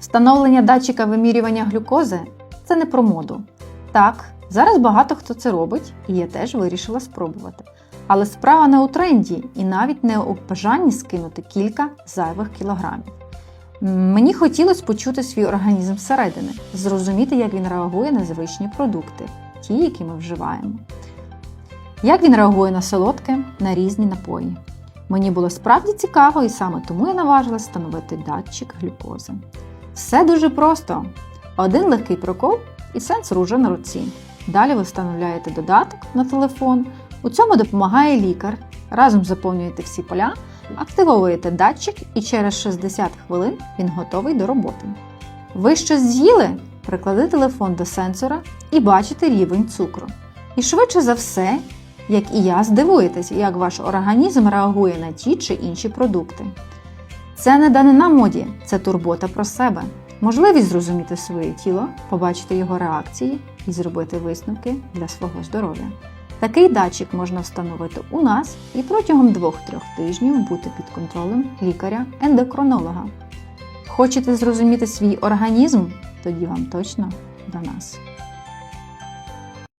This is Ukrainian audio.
Встановлення датчика вимірювання глюкози це не про моду. Так, зараз багато хто це робить, і я теж вирішила спробувати. Але справа не у тренді і навіть не у бажанні скинути кілька зайвих кілограмів. Мені хотілося почути свій організм зсередини, зрозуміти, як він реагує на звичні продукти, ті, які ми вживаємо. Як він реагує на солодке, на різні напої. Мені було справді цікаво, і саме тому я наважилась встановити датчик глюкози. Все дуже просто. Один легкий прокол і сенсор уже на руці. Далі ви встановляєте додаток на телефон. У цьому допомагає лікар. Разом заповнюєте всі поля, активовуєте датчик і через 60 хвилин він готовий до роботи. Ви щось з'їли? Приклади телефон до сенсора і бачите рівень цукру. І швидше за все, як і я, здивуєтесь, як ваш організм реагує на ті чи інші продукти. Це не данина моді, це турбота про себе. Можливість зрозуміти своє тіло, побачити його реакції і зробити висновки для свого здоров'я. Такий датчик можна встановити у нас і протягом 2-3 тижнів бути під контролем лікаря-ендокринолога. Хочете зрозуміти свій організм? Тоді вам точно до нас.